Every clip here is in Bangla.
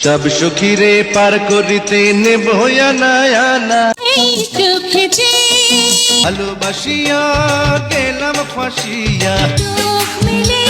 সব সখীরে পার করিতে নেব আনা আনা ভালোবাসিয়া গেলাম ফাঁসিয়া মিলে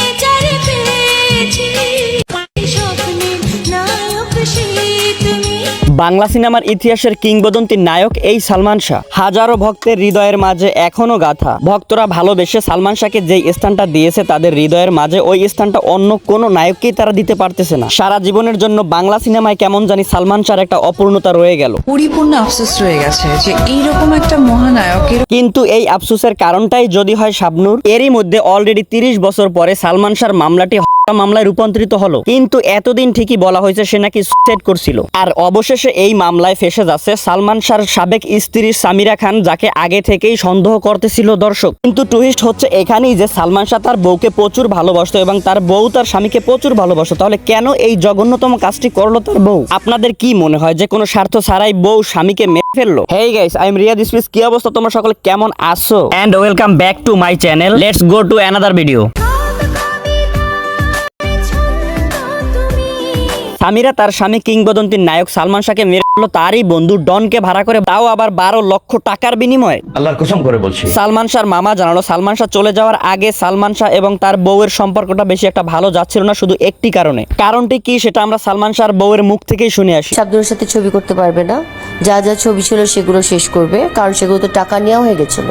বাংলা সিনেমার ইতিহাসের কিংবদন্তি নায়ক এই সালমান শাহ। হাজারো ভক্তের হৃদয়ের মাঝে এখনও গাথা। ভক্তরা ভালোবেসে সালমান শাহকে যে স্থানটা দিয়েছে তাদের হৃদয়ের মাঝে ওই স্থানটা অন্য কোনো নায়ককেই তারা দিতে পারতেছে না। সারা জীবনের জন্য বাংলা সিনেমায় কেমন জানি সালমান শাহর একটা অপূর্ণতা রয়ে গেল। পরিপূর্ণ আফসোস রয়ে গেছে যে এইরকম একটা মহানায়কের কিন্তু এই আফসোসের কারণটাই যদি হয় শাবনুর এরই মধ্যে অলরেডি তিরিশ বছর পরে সালমান শাহর মামলাটি হত্যা মামলায় রূপান্তরিত হলো। কিন্তু এতদিন ঠিকই বলা হয়েছে সে নাকি সুসাইড করছিল। আর অবশেষে এই মামলায় ফেসে যাচ্ছে সালমান শাহর সাবেক স্ত্রী সামিরা খান, যাকে আগে থেকেই সন্দেহ করতেছিল দর্শক। কিন্তু টুইস্ট হচ্ছে এখানেই যে সালমান শাহ তার বউকে প্রচুর ভালোবাসতো এবং তার বউ তার স্বামীকে প্রচুর ভালোবাসতো। তাহলে কেন এই জঘন্যতম কাজটি করল তার বউ? আপনাদের কি মনে হয় যে কোনো স্বার্থ ছাড়াই বউ স্বামীকে মেরে ফেলল? Hey guys I am Riyad ইসমিস কি অবস্থা? তোমরা সকলে কেমন আছো? And welcome back to my channel let's go to another video Samira তার স্বামী কিংবদন্তি নায়ক সালমান শাহকে মেরে ফেলল তারই বন্ধু ডনকে ভাড়া করে তাও আবার বারো লক্ষ টাকার বিনিময়ে। আল্লাহর কসম করে বলছি। সালমান শাহর মামা জানালো সালমান শাহ চলে যাওয়ার আগে সালমান শাহ এবং তার বউয়ের সম্পর্কটা বেশি একটা ভালো যাচ্ছিল না শুধু একটি কারণে। কারণটি কি সেটা আমরা সালমান শাহর বউয়ের মুখ থেকেই শুনে আসি। শাবনুরের সাথে ছবি করতে পারবে না। যা যা ছবি ছিল সেগুলো শেষ করবে কারণ সেগুলো তো টাকা নেওয়া হয়ে গেছিল।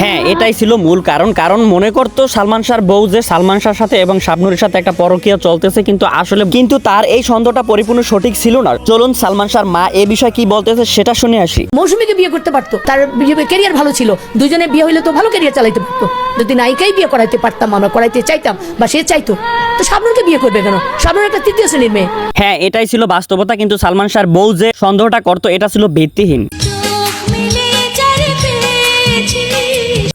হ্যাঁ এটাই ছিল মূল কারণ। কারণ মনে করতো সালমান শাহর বউ যে সালমান শাহর সাথে এবং শাবনুরের সাথে একটা পরকীয়া চলতেছে কিন্তু আসলে কিন্তু তার এই সন্দেহটা পরিপূর্ণ সঠিক ছিল না। চলুন সালমান শাহর মা এ বিষয়ে কি বলতেছে সেটা শুনে আসি। মৌসুমীকে বিয়ে করতে পারতো। তার ক্যারিয়ার ভালো ছিল। দুজনে বিয়ে হইলে তো ভালো ক্যারিয়ার চালাইতে পারতো। যদি নায়িকাই বিয়ে করাইতে পারতাম আমরা করাইতে চাইতাম বা সে চাইতো তো শাবনুরকে বিয়ে করবে কেন? শাবনুর একটা তৃতীয় শ্রেণির মেয়ে। হ্যাঁ এটাই ছিল বাস্তবতা কিন্তু সালমান শাহর বউ যে সন্দেহটা করতো এটা ছিল ভিত্তিহীন।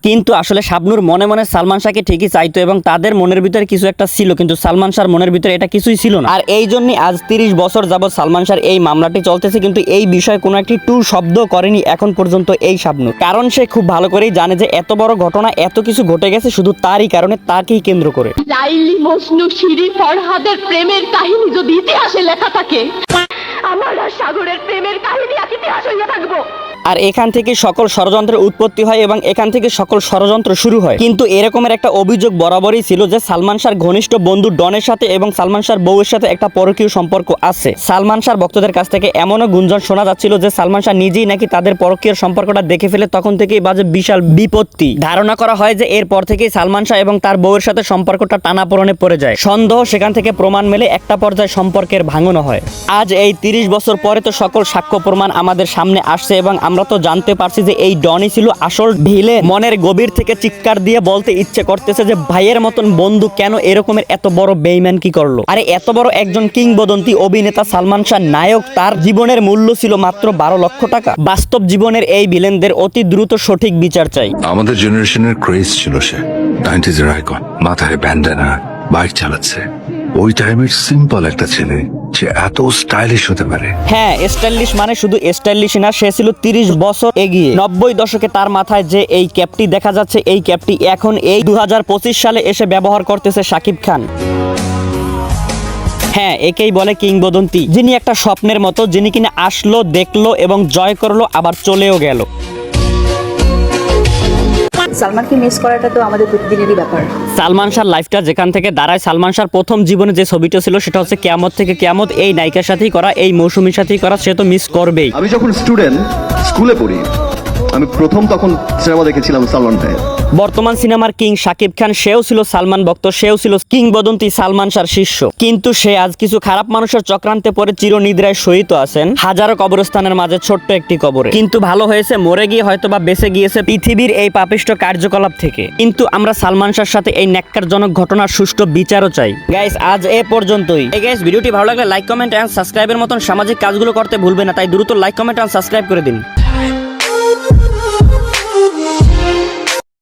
কিন্তু আসলে শাবনুর মনে মনে সালমান শাহকে ঠিকই চাইতো এবং তাদের মনের ভিতরে কিছু একটা ছিল, কিন্তু সালমান শাহর মনের ভিতরে এটা কিছুই ছিল না। আর এই জন্যই আজ তিরিশ বছর যাবৎ সালমান শাহর এই মামলাটি চলতেছে, কিন্তু এই বিষয়ে কোনো একটি টু শব্দ করেনি এখন পর্যন্ত এই শাবনুর। কারণ সে খুব ভালো করেই জানে যে এত বড় ঘটনা, এত কিছু ঘটে গেছে শুধু তারই কারণে তাকেই কেন্দ্র করে। লাইলি শিরি ফরহাদের প্রেমের কাহিনী যদি ইতিহাসে লেখা থাকে, আমার সাগরের প্রেমের কাহিনী ইতিহাস হইয়া থাকব। আর এখান থেকে সকল ষড়যন্ত্রের উৎপত্তি হয় এবং এখান থেকে সকল ষড়যন্ত্র শুরু হয়। কিন্তু এরকমের একটা অভিযোগ বরাবরই ছিল যে সালমান শাহর ঘনিষ্ঠ বন্ধু ডনের সাথে এবং সালমান শাহর বউয়ের সাথে একটা পরকীয় সম্পর্ক আছে। সালমান শাহর ভক্তদের কাছ থেকে এমনও গুঞ্জন শোনা যাচ্ছিল যে সালমান শাহ নিজেই নাকি তাদের পরকীয় সম্পর্কটা দেখে ফেলে, তখন থেকেই বাজে বিশাল বিপত্তি। ধারণা করা হয় যে এরপর থেকেই সালমান শাহ এবং তার বউয়ের সাথে সম্পর্কটা টানাপোড়নে পড়ে যায়। সন্দেহ সেখান থেকে প্রমাণ মেলে একটা পর্যায়ে সম্পর্কের ভাঙনও হয়। আজ এই তিরিশ বছর পরে তো সকল সাক্ষ্য প্রমাণ আমাদের সামনে আসছে এবং আমরা তো জানতে পারছি যে এই ডনই ছিল আসল ঢিলে মনের গভীর থেকে চিৎকার দিয়ে বলতে ইচ্ছে করতেছে যে ভাইয়ের মতন বন্ধু কেন এরকমের এত বড় বেইম্যান কি করল? আরে এত বড় একজন কিংবদন্তি অভিনেতা সালমান শাহ নায়ক, তার জীবনের মূল্য ছিল মাত্র বারো লক্ষ টাকা। বাস্তব জীবনের এই ভিলেনদের অতি দ্রুত সঠিক বিচার চাই। আমাদের জেনারেশনের ক্রেজ ছিল সে। মাথায় ব্যান্ডানা, বাইক চালাচ্ছে। ওই টাইমের সিম্পল একটা ছেলে সে এত স্টাইলিশ হতে পারে। হ্যাঁ স্টাইলিশ মানে শুধু স্টাইলিশ না, সে ছিল তিরিশ বছর এগিয়ে। নব্বই দশকে তার মাথায় যে এই ক্যাপটি দেখা যাচ্ছে, এই ক্যাপটি এখন এই দু হাজার পঁচিশ সালে এসে ব্যবহার করতেছে শাকিব খান। হ্যাঁ একেই বলে কিংবদন্তি, যিনি একটা স্বপ্নের মতো, যিনি কিনা আসলো, দেখল এবং জয় করল, আবার চলেও গেল। সালমানকে মিস করাটা তো আমাদের প্রতিদিনেরই ব্যাপার। সালমান শাহর লাইফটা যেখান থেকে দাঁড়ায় সালমান শাহর প্রথম জীবনে যে ছবিটা ছিল সেটা হচ্ছে কেয়ামত থেকে কেয়ামত এই নায়িকার সাথেই করা এই মৌসুমীর সাথেই করা সে তো মিস করবেই। আমি যখন স্টুডেন্ট স্কুলে পড়ি আমি প্রথম তখন সিনেমা দেখেছিলাম সালমান বর্তমান সিনেমার কিং শাকিব খান, সেও ছিল সালমান ভক্ত, সেও ছিল কিংবদন্তি সালমান শাহর শিষ্য। কিন্তু সে আজ কিছু খারাপ মানুষের চক্রান্তে পরে চিরনিদ্রায় শহীদ আছেন, হাজারো কবরস্থানের মাঝে ছোট্ট একটি কবরে। কিন্তু ভালো হয়েছে, মরে গিয়ে হয়তো বা বেঁচে গিয়েছে পৃথিবীর এই পাপিষ্ট কার্যকলাপ থেকে। কিন্তু আমরা সালমান শাহর সাথে এই ন্যাক্কারজনক ঘটনার সুষ্ঠু বিচারও চাই। গাইস আজ এ পর্যন্তই। এই গাইস ভিডিওটি ভালো লাগলে লাইক কমেন্ট এন্ড সাবস্ক্রাইবের মতন সামাজিক কাজগুলো করতে ভুলবে না, তাই দ্রুত লাইক কমেন্ট এন্ড সাবস্ক্রাইব করে দিন।